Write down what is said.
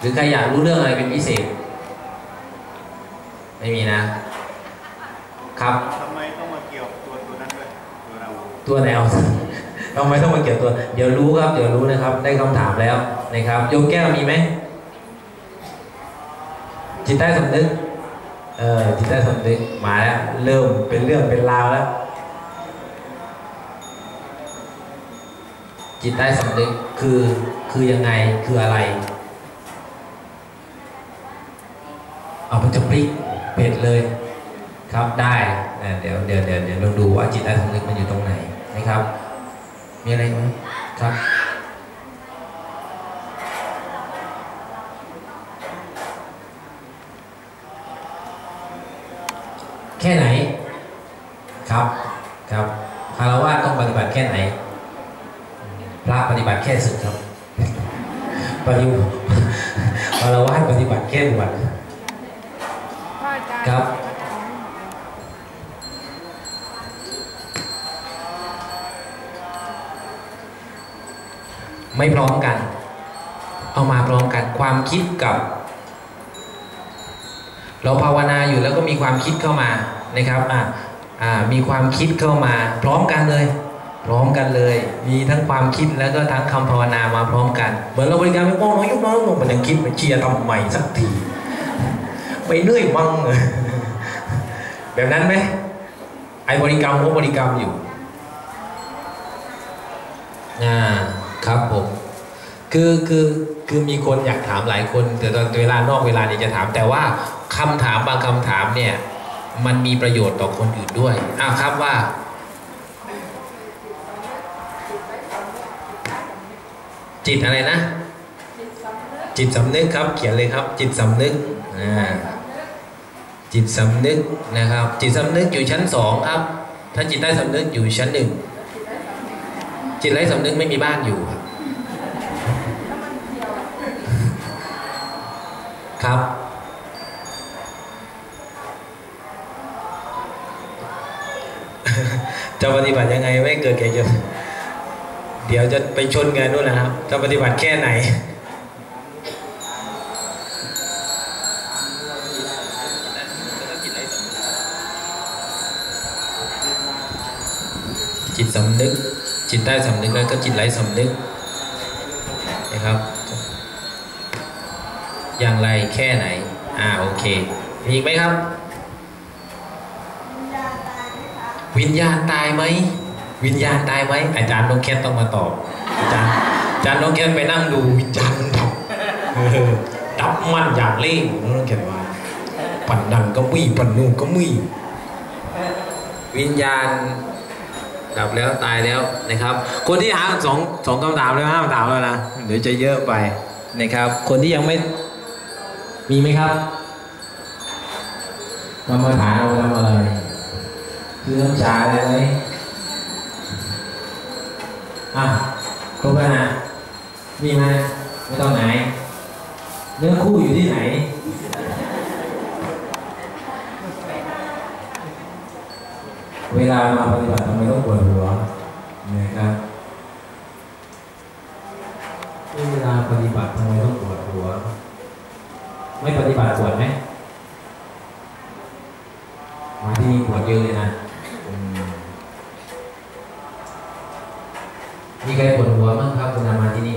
หรือใครอยากรู้เรื่องอะไรเป็นพิเศษ ไม่มีนะ ครับทำไมต้องมาเกี่ยวตัวตัวนั้นด้วยตัวเราตัวแนวทำไมต้องมาเกี่ยวตัว เดี๋ยวรู้ครับ เดี๋ยวรู้นะครับ ได้คำถามแล้วนะครับโยมแก้วมีไหมจิตใต้สำนึกเออจิตใต้สำนึกมาแล้วเริ่มเป็นเรื่องเป็นราวแล้ว จิตใต้สำนึกคือคือยังไงคืออะไร เอามันจะพลิกเผ็ดเลย ครับได้นะเดี๋ยวเดี๋ยวเดี๋ยวเดี๋ยวลองดูว่าจิตใต้สำนึกมันอยู่ตรงไหนนะครับ มีอะไรไหมครับแค่ไหนครับครับคารวะต้องปฏิบัติแค่ไหน พระปฏิบัติแค่สึกครับปฏิบัติคารวะปฏิบัติแค่บวช ครับไม่พร้อมกัน เอามาพร้อมกัน ความคิดกับ เราภาวนาอยู่แล้วก็มีความคิดเข้ามานะครับอ่าอ่ามีความคิดเข้ามา พร้อมกันเลย พร้อมกันเลย มีทั้งความคิดแล้วก็ทั้งคำภาวนามาพร้อมกัน เหมือนเราบริการรมโอ้น้อยยุบน้อยลงมันยังคิดมันเชียร์ทำใหม่สักที ไปเหนื่อยมั่งแบบนั้นไหมไอ้บริกรรมก็บริกรรมอยู่อ่าครับผมคือคือคือมีคนอยากถามหลายคน แต่ตอนเวลานอกเวลานี้จะถาม แต่ว่าคำถามบางคำถามเนี่ยมันมีประโยชน์ต่อคนอื่นด้วยอ้าวครับว่าจิตอะไรนะ จิตสำนึกครับ เขียนเลยครับ จิตสำนึกอ่า จิตสำนึกนะครับ จิตสำนึกอยู่ชั้นสองครับ ถ้าจิตใต้สำนึกอยู่ชั้นหนึ่งจิตไร้สำนึกไม่มีบ้านอยู่ครับครับ จะปฏิบัติยังไงไม่เกิดแก่จ็บเดี๋ยวจะไปชนกันนู่นนะครับ จะปฏิบัติแค่ไหน จิตสำนึก จิตใต้สำนึกแล้วก็จิตไร้สำนึกนะครับ อย่างไรแค่ไหน อ่าโอเค มีอีกไหมครับ วิญญาณตายไหมวิญญาณตายไหมอาจารย์น้องแคทต้องมาตอบอาจารย์อาจารย์น้องแคทไปนั่งดูวิญญาณมันดับดับมันอย่างเล่งน้องแคทว่าปั่นดังก็มีปั่นนู่ก็มีวิญญาณ ดับแล้วตายแล้วนะครับ คนที่หาสองสองคำถามแล้วห้าคำถามแล้วนะเดี๋ยวจะเยอะไปนะครับ คนที่ยังไม่มีไหมครับกรรมฐานเราทำอะไรคือน้ำชาอะไรไหมอะครบแล้วนะมีไหมไม่ต้องไหน เนื้อคู่อยู่ที่ไหน เวลามาปฏิบัติทำไมต้องปวดหัวนะครับเวลาปฏิบัติทำไมต้องปวดหัว ไม่ปฏิบัติปวดไหมมาที่นี่ปวดเยอะเลยนะมมีใครปวดหัวบ้างครับเวลามาที่นี่